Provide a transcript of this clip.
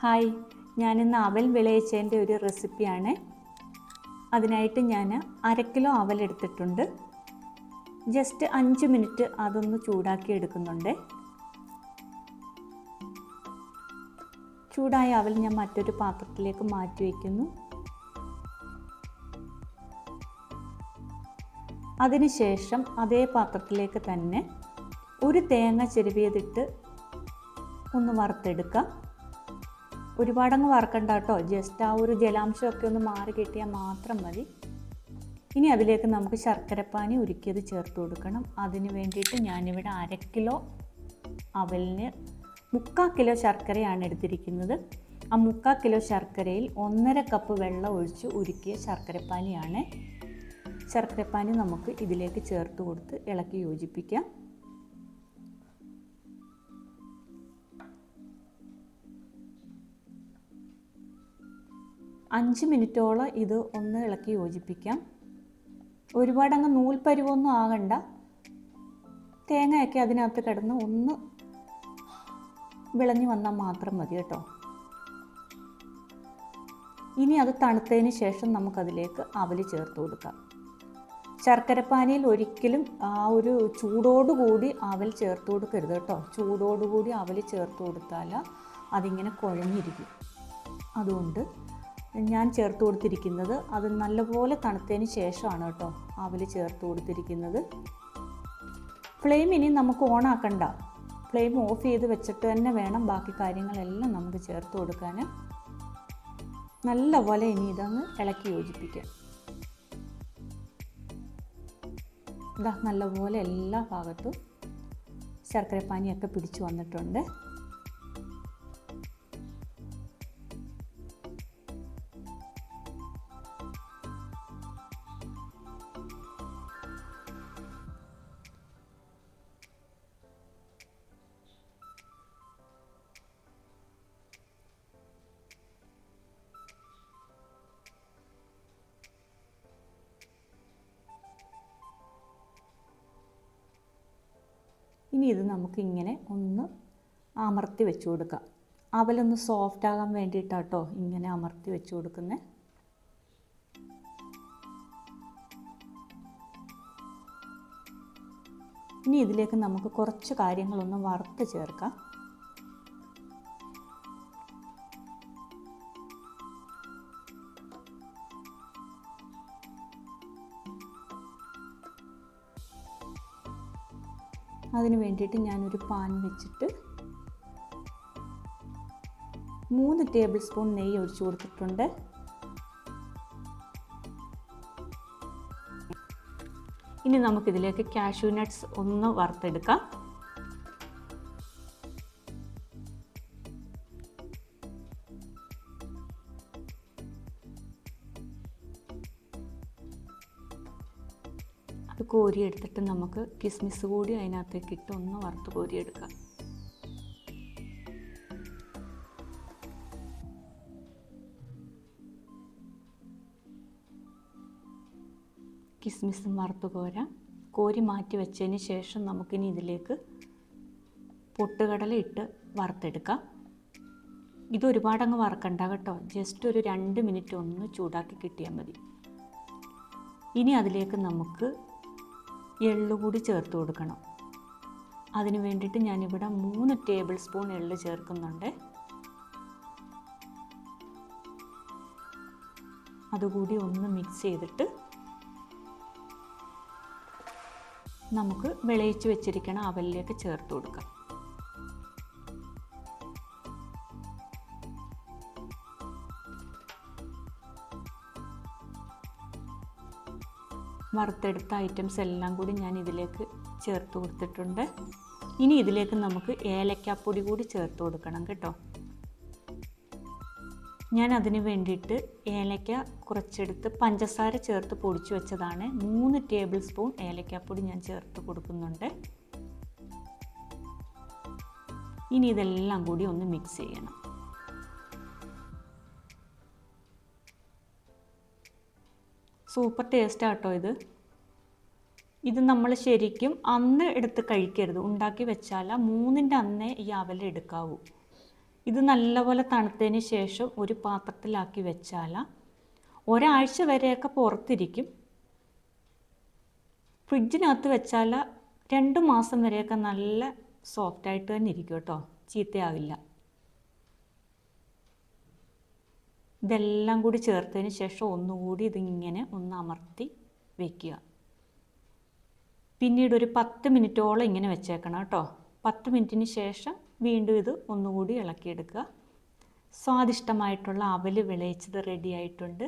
Hi ഞാനിന്ന് അവൽ വിളയിച്ചതിന്റെ ഒരു റെസിപ്പിയാണ്. അതിനായിട്ട് ഞാൻ അര കിലോ അവൽ എടുത്തിട്ടുണ്ട്. ജസ്റ്റ് അഞ്ച് മിനിറ്റ് അതൊന്ന് ചൂടാക്കി എടുക്കുന്നുണ്ട്. ചൂടായ അവൽ ഞാൻ മറ്റൊരു പാത്രത്തിലേക്ക് മാറ്റി വയ്ക്കുന്നു. അതിനുശേഷം അതേ പാത്രത്തിലേക്ക് തന്നെ ഒരു തേങ്ങ ചെരുവിയതിട്ട് ഒന്ന് വറുത്തെടുക്കാം. ഒരുപാടങ്ങ് വറക്കണ്ട കേട്ടോ ജസ്റ്റ് ആ ഒരു ജലാംശമൊക്കെ ഒന്ന് മാറി കിട്ടിയാൽ മാത്രം മതി. ഇനി അതിലേക്ക് നമുക്ക് ശർക്കരപ്പാനി ഉരുക്കിയത് ചേർത്ത് കൊടുക്കണം. അതിന് വേണ്ടിയിട്ട് ഞാനിവിടെ അര കിലോ അവലിന് മുക്കാൽ കിലോ ശർക്കരയാണ് എടുത്തിരിക്കുന്നത്. ആ മുക്കാൽ കിലോ ശർക്കരയിൽ ഒന്നര കപ്പ് വെള്ളം ഒഴിച്ച് ഉരുക്കിയ ശർക്കരപ്പാനിയാണ്. ശർക്കരപ്പാനി നമുക്ക് ഇതിലേക്ക് ചേർത്ത് കൊടുത്ത് ഇളക്കി യോജിപ്പിക്കാം. അഞ്ച് മിനിറ്റോളം ഇത് ഒന്ന് ഇളക്കി യോജിപ്പിക്കാം. ഒരുപാടങ്ങ് നൂൽപ്പരിവൊന്നും ആകണ്ട. തേങ്ങയൊക്കെ അതിനകത്ത് കിടന്ന് ഒന്ന് വിളഞ്ഞു വന്നാൽ മാത്രം മതി കേട്ടോ. ഇനി അത് തണുത്തതിന് ശേഷം നമുക്കതിലേക്ക് അവൽ ചേർത്ത് കൊടുക്കാം. ശർക്കരപ്പാനിയിൽ ഒരിക്കലും ആ ഒരു ചൂടോടുകൂടി അവൽ ചേർത്ത് കൊടുക്കരുത് കേട്ടോ. ചൂടോടുകൂടി അവൽ ചേർത്ത് കൊടുത്താൽ അതിങ്ങനെ കുഴഞ്ഞിരിക്കും. അതുകൊണ്ട് ഞാൻ ചേർത്ത് കൊടുത്തിരിക്കുന്നത് അത് നല്ലപോലെ തണുത്തതിന് ശേഷമാണ് കേട്ടോ അവൽ ചേർത്ത് കൊടുത്തിരിക്കുന്നത്. ഫ്ലെയിം ഇനി നമുക്ക് ഓൺ ആക്കണ്ട. ഫ്ലെയിം ഓഫ് ചെയ്ത് വെച്ചിട്ട് തന്നെ വേണം ബാക്കി കാര്യങ്ങളെല്ലാം നമുക്ക് ചേർത്ത് കൊടുക്കാൻ നല്ലപോലെ ഇനി ഇതൊന്ന് ഇളക്കി യോജിപ്പിക്കാം. ഇതാ നല്ലപോലെ എല്ലാ ഭാഗത്തും ശർക്കരപ്പാനിയൊക്കെ പിടിച്ചു വന്നിട്ടുണ്ട്. ഇനി ഇത് നമുക്കിങ്ങനെ ഒന്ന് അമർത്തി വെച്ച് കൊടുക്കാം. അവലൊന്ന് സോഫ്റ്റ് ആകാൻ വേണ്ടിയിട്ടാട്ടോ ഇങ്ങനെ അമർത്തി വെച്ച് കൊടുക്കുന്നത് ഇനി ഇതിലേക്ക് നമുക്ക് കുറച്ച് കാര്യങ്ങളൊന്ന് വറുത്ത് ചേർക്കാം. അതിന് വേണ്ടിയിട്ട് ഞാനൊരു പാൻ വെച്ചിട്ട് മൂന്ന് ടേബിൾ സ്പൂൺ നെയ്യ് ഒഴിച്ചു കൊടുത്തിട്ടുണ്ട്. ഇനി നമുക്കിതിലേക്ക് കാഷ്യൂ നട്ട്സ് ഒന്ന് വറുത്തെടുക്കാം. അത് കോരി എടുത്തിട്ട് നമുക്ക് കിസ്മിസ് കൂടി അതിനകത്തേക്ക് ഇട്ട് ഒന്ന് വറുത്ത് കോരിയെടുക്കാം കിസ്മിസും വറുത്ത് കോരാം. കോരി മാറ്റി വെച്ചതിന് ശേഷം നമുക്കിനി ഇതിലേക്ക് പൊട്ടുകടല ഇട്ട് വറുത്തെടുക്കാം. ഇത് ഒരുപാടങ്ങ് വറക്കണ്ട കേട്ടോ. ജസ്റ്റ് ഒരു രണ്ട് മിനിറ്റ് ഒന്ന് ചൂടാക്കി കിട്ടിയാൽ മതി. ഇനി അതിലേക്ക് നമുക്ക് എള്ള് കൂടി ചേർത്ത് കൊടുക്കണം. അതിന് വേണ്ടിയിട്ട് ഞാനിവിടെ മൂന്ന് ടേബിൾ സ്പൂൺ എള്ള് ചേർക്കുന്നുണ്ട്. അതുകൂടി ഒന്ന് മിക്സ് ചെയ്തിട്ട് നമുക്ക് വിളയിച്ച് വെച്ചിരിക്കുന്ന അവലിലേക്ക് ചേർത്ത് കൊടുക്കാം. വറുത്തെടുത്ത ഐറ്റംസ് എല്ലാം കൂടി ഞാൻ ഇതിലേക്ക് ചേർത്ത് കൊടുത്തിട്ടുണ്ട്. ഇനി ഇതിലേക്ക് നമുക്ക് ഏലക്കാപ്പൊടി കൂടി ചേർത്ത് കൊടുക്കണം കേട്ടോ. ഞാൻ അതിന് വേണ്ടിയിട്ട് ഏലക്ക കുറച്ചെടുത്ത് പഞ്ചസാര ചേർത്ത് പൊടിച്ചു വെച്ചതാണ്. മൂന്ന് ടേബിൾ സ്പൂൺ ഏലക്കാപ്പൊടി ഞാൻ ചേർത്ത് കൊടുക്കുന്നുണ്ട്. ഇനി ഇതെല്ലാം കൂടി ഒന്ന് മിക്സ് ചെയ്യണം. സൂപ്പർ ടേസ്റ്റ് കേട്ടോ ഇത്. ഇത് നമ്മൾ ശരിക്കും അന്ന് എടുത്ത് കഴിക്കരുത്. ഉണ്ടാക്കി വെച്ചാൽ മൂന്നിന്റെ അന്നേ ഈ അവൽ എടുക്കാവൂ. ഇത് നല്ലപോലെ തണുത്തതിന് ശേഷം ഒരു പാത്രത്തിലാക്കി വെച്ചാൽ ഒരാഴ്ച വരെയൊക്കെ പുറത്തിരിക്കും. ഫ്രിഡ്ജിനകത്ത് വെച്ചാൽ രണ്ട് മാസം വരെയൊക്കെ നല്ല സോഫ്റ്റായിട്ട് തന്നെ ഇരിക്കും കേട്ടോ. ചീത്തയാവില്ല. ഇതെല്ലാം കൂടി ചേർത്തതിന് ശേഷം ഒന്നുകൂടി ഇതിങ്ങനെ ഒന്ന് അമർത്തി വയ്ക്കുക പിന്നീട് ഒരു പത്ത് മിനിറ്റോളം ഇങ്ങനെ വെച്ചേക്കണം കേട്ടോ. പത്ത് മിനിറ്റിന് ശേഷം വീണ്ടും ഇത് ഒന്നുകൂടി ഇളക്കിയെടുക്കുക. സ്വാദിഷ്ടമായിട്ടുള്ള അവൽ വിളയിച്ചത് റെഡി ആയിട്ടുണ്ട്.